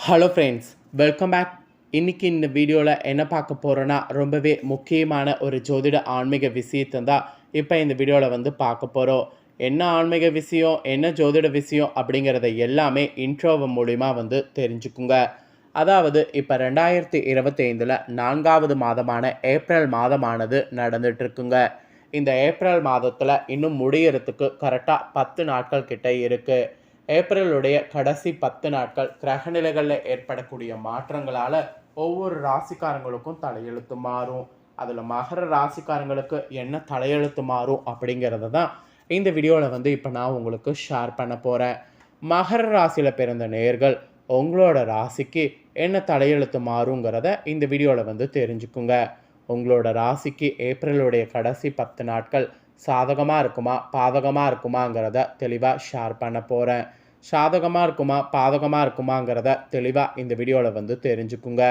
Hello friends welcome back இன்னைக்கு இந்த வீடியோவில் என்ன பார்க்க போகிறோன்னா ரொம்பவே முக்கியமான ஒரு ஜோதிட ஆன்மீக விஷயத்தை தான் இப்போ இந்த வீடியோவில் வந்து பார்க்க போகிறோம் என்ன ஆன்மீக விஷயம் என்ன ஜோதிட விஷயம் அப்படிங்கிறத எல்லாமே இன்ட்ரோவை மூலிமா வந்து தெரிஞ்சுக்குங்க. அதாவது இப்போ ரெண்டாயிரத்தி இருபத்தைந்தில் நான்காவது மாதமான ஏப்ரல் மாதமானது நடந்துகிட்ருக்குங்க இந்த ஏப்ரல் மாதத்தில் இன்னும் முடியறதுக்கு கரெக்டாக பத்து நாட்கள் கிட்டே இருக்குது ஏப்ரலுடைய கடைசி பத்து நாட்கள் கிரகநிலைகளில் ஏற்படக்கூடிய மாற்றங்களால் ஒவ்வொரு ராசிக்காரங்களுக்கும் தலையெழுத்து மாறும். அதில் மகர ராசிக்காரங்களுக்கு என்ன தலையெழுத்து மாறும் அப்படிங்கிறத தான் இந்த வீடியோவில் வந்து இப்போ நான் உங்களுக்கு ஷேர் பண்ண போகிறேன் மகர ராசியில் பிறந்த நேர்கள் உங்களோட ராசிக்கு என்ன தலையெழுத்து மாறுங்கிறத இந்த வீடியோவில் வந்து தெரிஞ்சுக்குங்க. உங்களோட ராசிக்கு ஏப்ரலுடைய கடைசி பத்து நாட்கள் சாதகமாக இருக்குமா பாதகமாக இருக்குமாங்கிறத தெளிவாக ஷேர் பண்ண போகிறேன் சாதகமாக இருக்குமா பாதகமாக இருக்குமாங்கிறத தெளிவாக இந்த வீடியோவில் வந்து தெரிஞ்சுக்குங்க.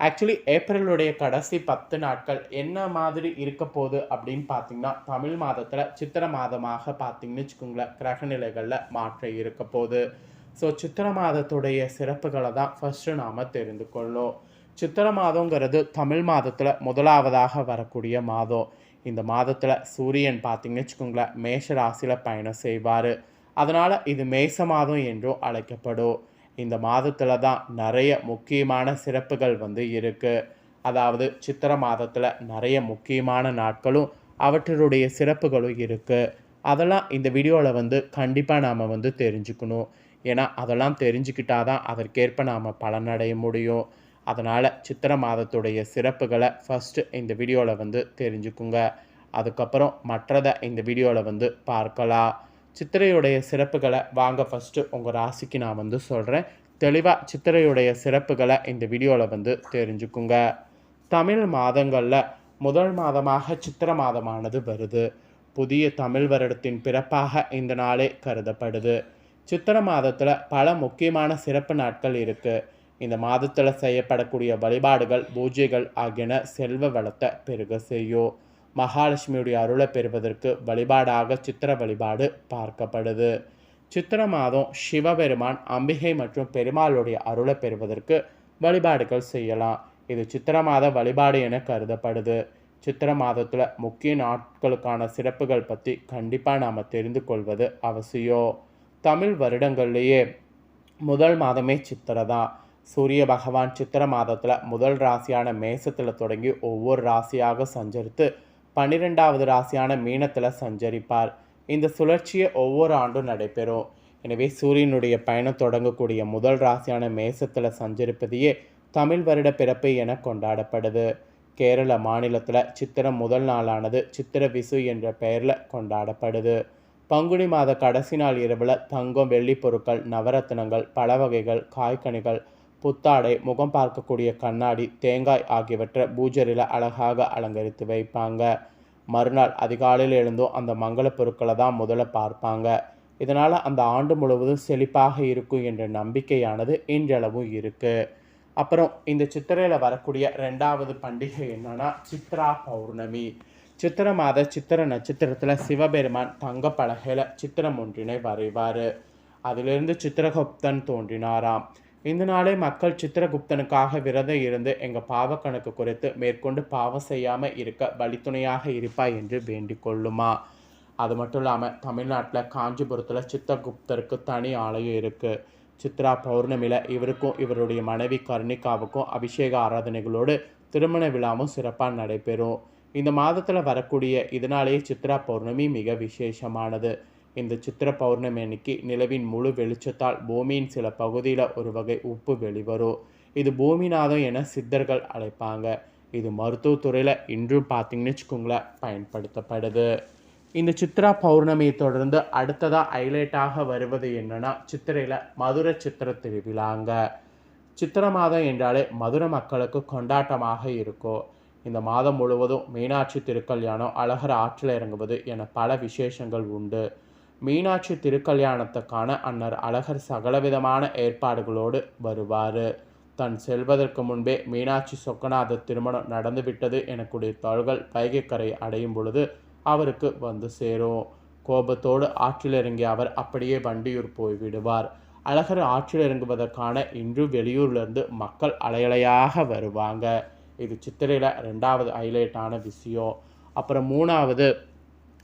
ஆக்சுவலி ஏப்ரலுடைய கடைசி பத்து நாட்கள் என்ன மாதிரி இருக்க போகுது அப்படின்னு பார்த்தீங்கன்னா தமிழ் மாதத்தில் சித்திர மாதமாக பார்த்தீங்கன்னு வச்சுக்கோங்களேன் கிரகநிலைகளில் மாற்றம் இருக்க போகுது. ஸோ சித்திர மாதத்துடைய சிறப்புகளை தான் ஃபஸ்ட்டு நாம் தெரிந்து கொள்ளோம். சித்திர மாதங்கிறது தமிழ் மாதத்தில் முதலாவதாக வரக்கூடிய மாதம். இந்த மாதத்தில் சூரியன் பார்த்தீங்கன்னு வச்சுக்கோங்களேன் மேஷ ராசியில் பயணம் செய்வார். அதனால் இது மேச மாதம் என்றும் அழைக்கப்படும். இந்த மாதத்தில் தான் நிறைய முக்கியமான சிறப்புகள் வந்து இருக்குது அதாவது சித்திர மாதத்தில் நிறைய முக்கியமான நாட்களும் அவற்றுடைய சிறப்புகளும் இருக்குது அதெல்லாம் இந்த வீடியோவில் வந்து கண்டிப்பாக நாம் வந்து தெரிஞ்சுக்கணும். ஏன்னா அதெல்லாம் தெரிஞ்சுக்கிட்டால் தான் அதற்கேற்ப நாம் பலனடைய முடியும். அதனால் சித்திர மாதத்துடைய சிறப்புகளை ஃபஸ்ட்டு இந்த வீடியோவில் வந்து தெரிஞ்சுக்குங்க. அதுக்கப்புறம் மற்றதை இந்த வீடியோவில் வந்து பார்க்கலாம். சித்திரையுடைய சிறப்புகளை வாங்க ஃபஸ்ட்டு உங்கள் ராசிக்கு நான் வந்து சொல்கிறேன் தெளிவாக சித்திரையுடைய சிறப்புகளை இந்த வீடியோவில் வந்து தெரிஞ்சுக்குங்க. தமிழ் மாதங்களில் முதல் மாதமாக சித்திர மாதமானது வருது. புதிய தமிழ் வருடத்தின் பிறப்பாக இந்த நாளே கருதப்படுது. சித்திர மாதத்தில் பல முக்கியமான சிறப்பு நாட்கள் இருக்குது இந்த மாதத்தில் செய்யப்படக்கூடிய வழிபாடுகள் பூஜைகள் ஆகியன செல்வ வளத்தை பெருக செய்யும் மகாலட்சுமியுடைய அருளை பெறுவதற்கு வழிபாடாக சித்திர வழிபாடு பார்க்கப்படுது. சித்திர மாதம் சிவபெருமான் அம்பிகை மற்றும் பெருமாளுடைய அருளை பெறுவதற்கு வழிபாடுகள் செய்யலாம். இது சித்திர மாத வழிபாடு என கருதப்படுது. சித்திர மாதத்தில் முக்கிய நாட்களுக்கான சிறப்புகள் பற்றி கண்டிப்பாக நாம் தெரிந்து கொள்வது அவசியம். தமிழ் வருடங்கள்லேயே முதல் மாதமே சித்திரை தான். சூரிய பகவான் சித்திர மாதத்தில் முதல் ராசியான மேசத்தில் தொடங்கி ஒவ்வொரு ராசியாக சஞ்சரித்து பன்னிரெண்டாவது ராசியான மீனத்தில் சஞ்சரிப்பார். இந்த சுழற்சியை ஒவ்வொரு ஆண்டும் நடைபெறும். எனவே சூரியனுடைய பயணம் தொடங்கக்கூடிய முதல் ராசியான மேசத்தில் சஞ்சரிப்பதையே தமிழ் வருட பிறப்பு என கொண்டாடப்படுது. கேரள மாநிலத்தில் சித்திரம் முதல் நாளானது சித்திர விசு என்ற பெயரில் கொண்டாடப்படுது. பங்குனி மாத கடைசி நாள் இரவில் தங்கம் வெள்ளி பொருட்கள் நவரத்தினங்கள் பல வகைகள் காய்கனிகள் புத்தாடை முகம் பார்க்கக்கூடிய கண்ணாடி தேங்காய் ஆகியவற்றை பூஜரில் அழகாக அலங்கரித்து வைப்பாங்க. மறுநாள் அதிகாலையில் எழுந்தும் அந்த மங்கள பொருட்களை தான் முதல்ல பார்ப்பாங்க. இதனால் அந்த ஆண்டு முழுவதும் செழிப்பாக இருக்கும் என்ற நம்பிக்கையானது இன்றளவும் இருக்குது அப்புறம் இந்த சித்திரையில் வரக்கூடிய ரெண்டாவது பண்டிகை என்னன்னா சித்ரா பௌர்ணமி. சித்திர மாத சித்திர நட்சத்திரத்தில் சிவபெருமான் தங்க பலகையில் சித்திரம் ஒன்றினை வரைவார். அதிலிருந்து சித்திரகுப்தன் தோன்றினாராம். இந்த நாளே மக்கள் சித்திரகுப்தனுக்காக விரதம் இருந்து எங்கள் பாவ கணக்கு குறித்து மேற்கொண்டு பாவம் செய்யாமல் இருக்க வழித்துணையாக இருப்பாய் என்று வேண்டிக் கொள்ளுமா? அது மட்டும் இல்லாமல் தமிழ்நாட்டில் காஞ்சிபுரத்தில் சித்தகுப்தருக்கு தனி ஆலயம் இருக்குது சித்ரா பௌர்ணமியில் இவருக்கும் இவருடைய மனைவி கர்ணிகாவுக்கும் அபிஷேக ஆராதனைகளோடு திருமண விழாவும் சிறப்பாக நடைபெறும். இந்த மாதத்தில் வரக்கூடிய இதனாலேயே சித்ரா பௌர்ணமி மிக விசேஷமானது. இந்த சித்திர பௌர்ணமி அன்னைக்கு நிலவின் முழு வெளிச்சத்தால் பூமியின் சில பகுதியில் ஒரு வகை உப்பு வெளிவரும். இது பூமிநாதம் என சித்தர்கள் அழைப்பாங்க. இது மருத்துவத்துறையில் இன்றும் பார்த்தீங்கன்னு வச்சுக்கோங்களேன் பயன்படுத்தப்படுது. இந்த சித்ரா பௌர்ணமியை தொடர்ந்து அடுத்ததாக ஹைலைட்டாக வருவது என்னென்னா சித்திரையில் மதுரை சித்திர திருவிழாங்க. சித்திர மாதம் என்றாலே மதுரை மக்களுக்கு கொண்டாட்டமாக இருக்கும். இந்த மாதம் முழுவதும் மீனாட்சி திருக்கல்யாணம் அழகர் ஆற்றில் இறங்குவது என பல விசேஷங்கள் உண்டு. மீனாட்சி திருக்கல்யாணத்துக்கான அன்னர் அழகர் சகலவிதமான ஏற்பாடுகளோடு வருவார். தன் செல்வதற்கு முன்பே மீனாட்சி சொக்கநாத திருமணம் நடந்துவிட்டது எனக்குடைய தோள்கள் வைகைக்கரை அடையும் பொழுது அவருக்கு வந்து சேரும். கோபத்தோடு ஆற்றில் இறங்கிய அவர் அப்படியே வண்டியூர் போய்விடுவார் அழகர் ஆற்றில் இறங்குவதற்கான இன்று வெளியூர்லேருந்து மக்கள் அலையலையாக வருவாங்க. இது சித்திரையில் ரெண்டாவது ஹைலைட்டான விஷயம். அப்புறம் மூணாவது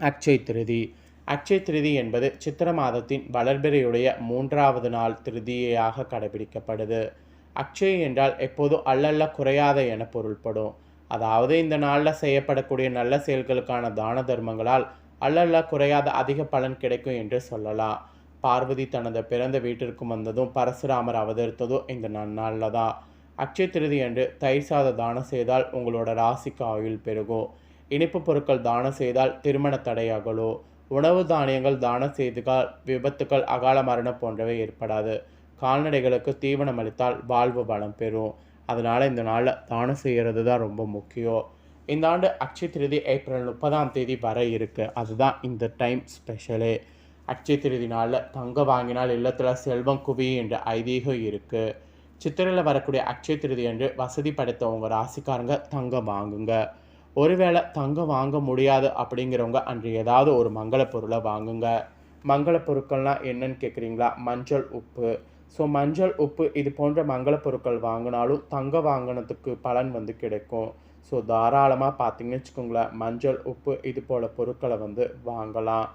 அக்ஷய் திருதி. அக்ஷய திருதி என்பது சித்திர மாதத்தின் வளர்பிறையுடைய மூன்றாவது நாள் திருதியாக கடைபிடிக்கப்படுது. அக்ஷய் என்றால் எப்போதும் அல்லல்ல குறையாத என பொருள்படும். அதாவது இந்த நாளில் செய்யப்படக்கூடிய நல்ல செயல்களுக்கான தான தர்மங்களால் அல்லல்ல குறையாத அதிக பலன் கிடைக்கும் என்று சொல்லலாம். பார்வதி தனது பிறந்த வீட்டிற்கு வந்ததும் பரசுராமர் அவதரித்ததும் இந்த நன்னாளில் தான். அக்ஷய திருதி என்று தயிர் சாத தானம் செய்தால் உங்களோட ராசிக்கு ஆயுள் பெருகும். இனிப்பு பொருட்கள் தானம் செய்தால் திருமண தடையாகலோ உணவு தானியங்கள் தானம் செய்தால் விபத்துக்கள் அகால மரணம் போன்றவை ஏற்படாது. கால்நடைகளுக்கு தீவனம் அளித்தால் வாழ்வு பலம் பெறும். அதனால் இந்த நாளில் தானம் செய்கிறது தான் ரொம்ப முக்கியம். இந்த ஆண்டு அக்ஷய திருதி ஏப்ரல் முப்பதாம் தேதி வர இருக்குது அதுதான் இந்த டைம் ஸ்பெஷலு. அக்ஷய திருதி நாளில் தங்கம் வாங்கினால் இல்லத்தில் செல்வம் குவி என்ற ஐதீகம் இருக்குது சித்திரையில் வரக்கூடிய அக்ஷய திருதி என்று வசதி படைத்த உங்கள் ராசிக்காரங்க தங்கம் வாங்குங்க. ஒருவேளை தங்கம் வாங்க முடியாது அப்படிங்கிறவங்க அன்று ஏதாவது ஒரு மங்கள பொருளை வாங்குங்க. மங்கள பொருட்கள்லாம் என்னன்னு கேட்குறீங்களா மஞ்சள் உப்பு. ஸோ மஞ்சள் உப்பு இது போன்ற மங்கள பொருட்கள் வாங்கினாலும் தங்கம் வாங்கினதுக்கு பலன் வந்து கிடைக்கும். ஸோ தாராளமாக பார்த்தீங்கன்னு வச்சுக்கோங்களேன் மஞ்சள் உப்பு இது போல் பொருட்களை வந்து வாங்கலாம்.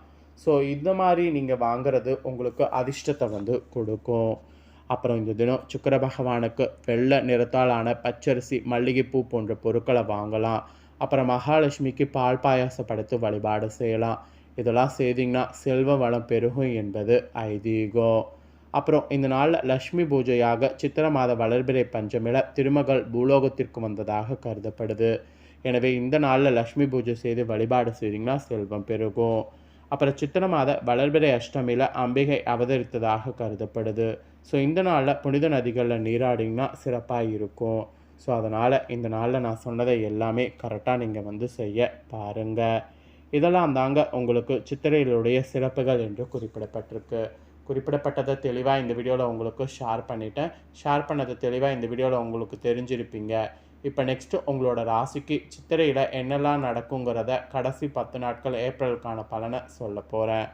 ஸோ இந்த மாதிரி நீங்கள் வாங்குறது உங்களுக்கு அதிர்ஷ்டத்தை வந்து கொடுக்கும். அப்புறம் இந்த தினம் சுக்கர பகவானுக்கு வெள்ளை நிறத்தாலான பச்சரிசி மல்லிகைப்பூ போன்ற பொருட்களை வாங்கலாம். அப்புறம் மகாலட்சுமிக்கு பால் பாயாசம் வழிபாடு செய்யலாம். இதெல்லாம் செய்திங்கன்னா செல்வ வளம் பெருகும் என்பது ஐதீகம். அப்புறம் இந்த நாளில் லக்ஷ்மி பூஜையாக சித்திர மாத வளர்பிறை பஞ்சமில திருமகள் பூலோகத்திற்கு வந்ததாக கருதப்படுது. எனவே இந்த நாளில் லக்ஷ்மி பூஜை செய்து வழிபாடு செய்தீங்கன்னா செல்வம் பெருகும். அப்புறம் சித்திர மாத வளர்பிறை அஷ்டமியில் அம்பிகை அவதரித்ததாக கருதப்படுது. ஸோ இந்த நாளில் புனித நதிகளில் நீராடிங்கன்னா சிறப்பாக இருக்கும் ஸோ அதனால் இந்த நாளில் நான் சொன்னதை எல்லாமே கரெக்டாக நீங்கள் வந்து செய்ய பாருங்கள் இதெல்லாம் தாங்க உங்களுக்கு சித்திரையிலுடைய சிறப்புகள் என்று குறிப்பிடப்பட்டிருக்கு. குறிப்பிடப்பட்டதை தெளிவாக இந்த வீடியோவில் உங்களுக்கு ஷேர் பண்ணிட்டேன். ஷேர் பண்ணதை தெளிவாக இந்த வீடியோவில் உங்களுக்கு தெரிஞ்சிருப்பீங்க. இப்போ நெக்ஸ்ட்டு உங்களோட ராசிக்கு சித்திரையில் என்னெல்லாம் நடக்குங்கிறத கடைசி பத்து நாட்கள் ஏப்ரலுக்கான பலனை சொல்ல போகிறேன்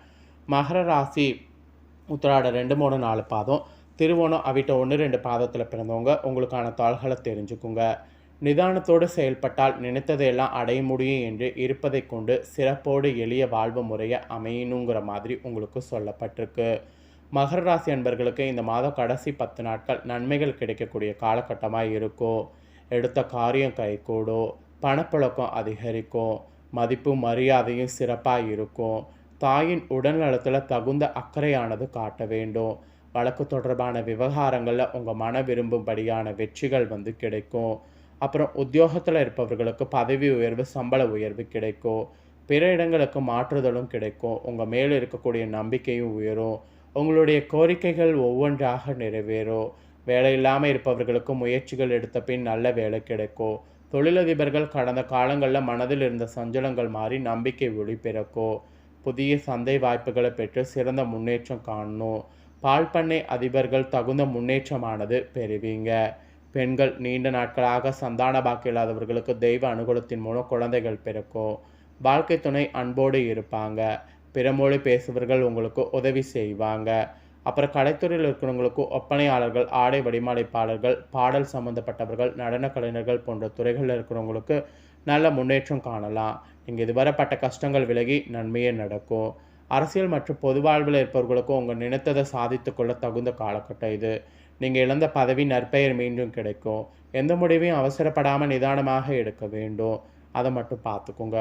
மகர ராசி உத்திராட ரெண்டு மூணு நாலு பாதம். திருவோணம் அவிட்ட ஒன்று ரெண்டு பாதத்தில் பிறந்தவங்க உங்களுக்கான தாள்களை தெரிஞ்சுக்குங்க. நிதானத்தோடு செயல்பட்டால் நினைத்ததையெல்லாம் அடைய முடியும் என்று இருப்பதை கொண்டு சிறப்போடு எளிய வாழ்வு முறையை அமையணுங்கிற மாதிரி உங்களுக்கு சொல்லப்பட்டிருக்கு. மகர ராசி அன்பர்களுக்கு இந்த மாதம் கடைசி பத்து நாட்கள் நன்மைகள் கிடைக்கக்கூடிய காலகட்டமாக இருக்கும். எடுத்த காரியம் கைகூடும் பணப்புழக்கம் அதிகரிக்கும் மதிப்பு மரியாதையும் சிறப்பாக இருக்கும். தாயின் உடல் நலத்தில் தகுந்த அக்கறையானது காட்ட வேண்டும். வழக்கு தொடர்பான விவகாரங்களில் உங்கள் மன விரும்பும்படியான வெற்றிகள் வந்து கிடைக்கும். அப்புறம் உத்தியோகத்தில் இருப்பவர்களுக்கு பதவி உயர்வு சம்பள உயர்வு கிடைக்கும். பிற இடங்களுக்கு மாற்றுதலும் கிடைக்கும். உங்கள் மேலே இருக்கக்கூடிய நம்பிக்கையும் உயரும். உங்களுடைய கோரிக்கைகள் ஒவ்வொன்றாக நிறைவேறும். வேலை இல்லாமல் இருப்பவர்களுக்கு முயற்சிகள் எடுத்த பின் நல்ல வேலை கிடைக்கும். தொழிலதிபர்கள் கடந்த காலங்களில் மனதில் இருந்த சஞ்சலங்கள் மாறி நம்பிக்கை ஒளி பிறக்கும். புதிய சந்தை வாய்ப்புகளை பெற்று சிறந்த முன்னேற்றம் காணணும். பால் பண்ணை அதிபர்கள் தகுந்த முன்னேற்றமானது பெறுவீங்க. பெண்கள் நீண்ட நாட்களாக சந்தான பாக்கி இல்லாதவர்களுக்கு தெய்வ அனுகூலத்தின் மூலம் குழந்தைகள் பிறக்கும். வாழ்க்கை துணை அன்போடு இருப்பாங்க. பிற மொழி பேசுபவர்கள் உங்களுக்கு உதவி செய்வாங்க. அப்புறம் கலைத்துறையில் இருக்கிறவங்களுக்கு ஒப்பனையாளர்கள் ஆடை வடிவமைப்பாளர்கள் பாடல் சம்மந்தப்பட்டவர்கள் நடன கலைஞர்கள் போன்ற துறைகளில் இருக்கிறவங்களுக்கு நல்ல முன்னேற்றம் காணலாம். நீங்கள் இதுவரைப்பட்ட கஷ்டங்கள் விலகி நன்மையே நடக்கும். அரசியல் மற்றும் பொது வாழ்வில் இருப்பவர்களுக்கும் உங்கள் நினைத்ததை சாதித்து கொள்ள தகுந்த காலகட்டம் இது. நீங்கள் இழந்த பதவி நற்பெயர் மீண்டும் கிடைக்கும். எந்த முடிவையும் அவசரப்படாமல் நிதானமாக எடுக்க வேண்டும். அதை மட்டும் பார்த்துக்கோங்க.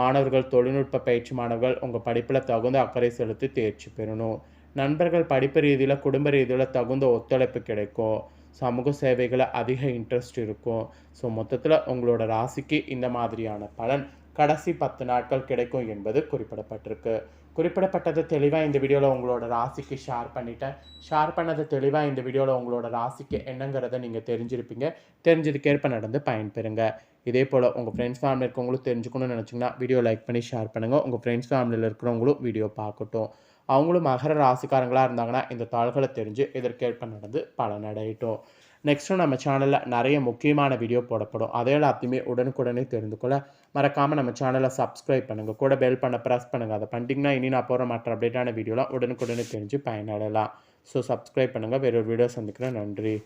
மாணவர்கள் தொழில்நுட்ப பயிற்சி மாணவர்கள் உங்கள் படிப்பில் தகுந்த அக்கறை செலுத்தி தேர்ச்சி பெறணும். நண்பர்கள் படிப்பு ரீதியில் குடும்ப ரீதியில் தகுந்த ஒத்துழைப்பு கிடைக்கும். சமூக சேவைகளை அதிக இன்ட்ரெஸ்ட் இருக்கும். ஸோ மொத்தத்தில் உங்களோட ராசிக்கு இந்த மாதிரியான பலன் கடைசி பத்து நாட்கள் கிடைக்கும் என்பது குறிப்பிடப்பட்டிருக்கு. குறிப்பிடப்பட்டது தெளிவாக இந்த வீடியோவில் உங்களோட ராசிக்கு ஷேர் பண்ணிட்டேன். ஷேர் பண்ணது தெளிவாக இந்த வீடியோவில் உங்களோட ராசிக்கு என்னங்கிறத நீங்கள் தெரிஞ்சிருப்பீங்க. தெரிஞ்சதுக்கேற்ப நடந்து பயன்பெறுங்க. இதே போல் உங்கள் ஃப்ரெண்ட்ஸ் ஃபேமிலி இருக்கவங்களும் தெரிஞ்சுக்கணும்னு நினச்சிங்கன்னா வீடியோ லைக் பண்ணி ஷேர் பண்ணுங்கள் உங்கள் ஃப்ரெண்ட்ஸ் ஃபேமிலியில் இருக்கிறவங்களும் வீடியோ பார்க்கட்டும். அவங்களும் மகர ராசிக்காரங்களாக இருந்தாங்கன்னா இந்த தாள்களை தெரிஞ்சு இதற்கேற்ப நடந்து பலனடையட்டும். நெக்ஸ்ட்டு நம்ம சேனலில் நிறைய முக்கியமான வீடியோ போடப்படும். அதே எல்லாத்தையுமே உடனுக்குடனே தெரிந்து கொள்ள மறக்காமல் நம்ம சேனலை சப்ஸ்கிரைப் பண்ணுங்கள் கூட பெல் பண்ண ப்ரெஸ் பண்ணுங்கள் அதை பண்ணிட்டீங்கன்னா இனி நான் போகிற மற்ற அப்டேட்டான வீடியோலாம் உடனுக்குடனே தெரிஞ்சு பயனடலாம் ஸோ சப்ஸ்கிரைப் பண்ணுங்கள் வேறொரு வீடியோ சந்திக்கிறேன். நன்றி.